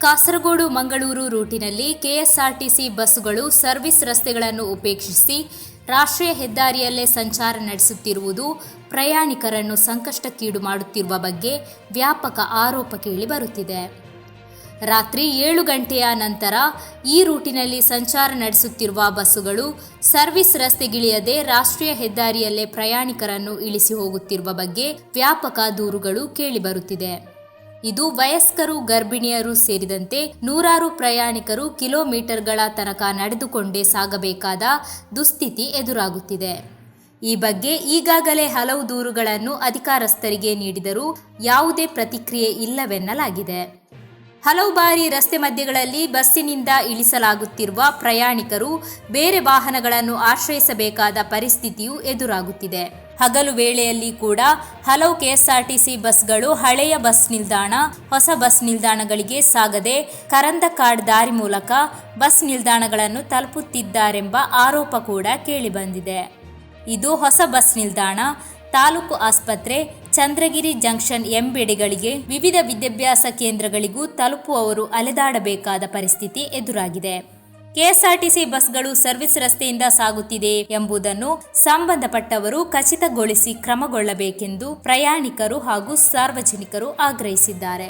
ಕಾಸರಗೋಡು ಮಂಗಳೂರು ರೂಟಿನಲ್ಲಿ ಕೆಎಸ್ಆರ್ಟಿಸಿ ಬಸ್ಸುಗಳು ಸರ್ವಿಸ್ ರಸ್ತೆಗಳನ್ನು ಉಪೇಕ್ಷಿಸಿ ರಾಷ್ಟ್ರೀಯ ಹೆದ್ದಾರಿಯಲ್ಲೇ ಸಂಚಾರ ನಡೆಸುತ್ತಿರುವುದು ಪ್ರಯಾಣಿಕರನ್ನು ಸಂಕಷ್ಟಕ್ಕೀಡು ಮಾಡುತ್ತಿರುವ ಬಗ್ಗೆ ವ್ಯಾಪಕ ಆರೋಪ ಕೇಳಿ ಬರುತ್ತಿದೆ. ರಾತ್ರಿ ಏಳು ಗಂಟೆಯ ನಂತರ ಈ ರೂಟಿನಲ್ಲಿ ಸಂಚಾರ ನಡೆಸುತ್ತಿರುವ ಬಸ್ಸುಗಳು ಸರ್ವಿಸ್ ರಸ್ತೆಗಿಳಿಯದೆ ರಾಷ್ಟ್ರೀಯ ಹೆದ್ದಾರಿಯಲ್ಲೇ ಪ್ರಯಾಣಿಕರನ್ನು ಇಳಿಸಿ ಹೋಗುತ್ತಿರುವ ಬಗ್ಗೆ ವ್ಯಾಪಕ ದೂರುಗಳು ಕೇಳಿಬರುತ್ತಿದೆ ಇದು ವಯಸ್ಕರು, ಗರ್ಭಿಣಿಯರು ಸೇರಿದಂತೆ ನೂರಾರು ಪ್ರಯಾಣಿಕರು ಕಿಲೋಮೀಟರ್ಗಳ ತನಕ ನಡೆದುಕೊಂಡೇ ಸಾಗಬೇಕಾದ ದುಸ್ಥಿತಿ ಎದುರಾಗುತ್ತಿದೆ. ಈ ಬಗ್ಗೆ ಈಗಾಗಲೇ ಹಲವು ದೂರುಗಳನ್ನು ಅಧಿಕಾರಸ್ಥರಿಗೆ ನೀಡಿದರೂ ಯಾವುದೇ ಪ್ರತಿಕ್ರಿಯೆ ಇಲ್ಲವೆನ್ನಲಾಗಿದೆ. ಹಲವು ಬಾರಿ ರಸ್ತೆ ಮಧ್ಯಗಳಲ್ಲಿ ಬಸ್ಸಿನಿಂದ ಇಳಿಸಲಾಗುತ್ತಿರುವ ಪ್ರಯಾಣಿಕರು ಬೇರೆ ವಾಹನಗಳನ್ನು ಆಶ್ರಯಿಸಬೇಕಾದ ಪರಿಸ್ಥಿತಿಯು ಎದುರಾಗುತ್ತಿದೆ. ಹಗಲು ವೇಳೆಯಲ್ಲಿ ಕೂಡ ಹಲವು ಕೆಎಸ್ಆರ್ಟಿಸಿ ಬಸ್ಗಳು ಹಳೆಯ ಬಸ್ ನಿಲ್ದಾಣ, ಹೊಸ ಬಸ್ ನಿಲ್ದಾಣಗಳಿಗೆ ಸಾಗದೆ ಕರಂದಕಾಡ್ ದಾರಿ ಮೂಲಕ ಬಸ್ ನಿಲ್ದಾಣಗಳನ್ನು ತಲುಪುತ್ತಿದ್ದಾರೆಂಬ ಆರೋಪ ಕೂಡ ಕೇಳಿಬಂದಿದೆ. ಇದು ಹೊಸ ಬಸ್ ನಿಲ್ದಾಣ, ತಾಲೂಕು ಆಸ್ಪತ್ರೆ ಚಂದ್ರಗಿರಿ ಜಂಕ್ಷನ್ ಎಂಬೆಡೆಗಳಿಗೆ ವಿವಿಧ ವಿದ್ಯಾಭ್ಯಾಸ ಕೇಂದ್ರಗಳಿಗೂ ತಲುಪುವವರು ಅಲೆದಾಡಬೇಕಾದ ಪರಿಸ್ಥಿತಿ ಎದುರಾಗಿದೆ. ಕೆಎಸ್ಆರ್ಟಿಸಿ ಬಸ್ಗಳು ಸರ್ವಿಸ್ ರಸ್ತೆಯಿಂದ ಸಾಗುತ್ತಿದೆ ಎಂಬುದನ್ನು ಸಂಬಂಧಪಟ್ಟವರು ಖಚಿತಗೊಳಿಸಿ ಕ್ರಮಗೊಳ್ಳಬೇಕೆಂದು ಪ್ರಯಾಣಿಕರು ಹಾಗೂ ಸಾರ್ವಜನಿಕರು ಆಗ್ರಹಿಸಿದ್ದಾರೆ.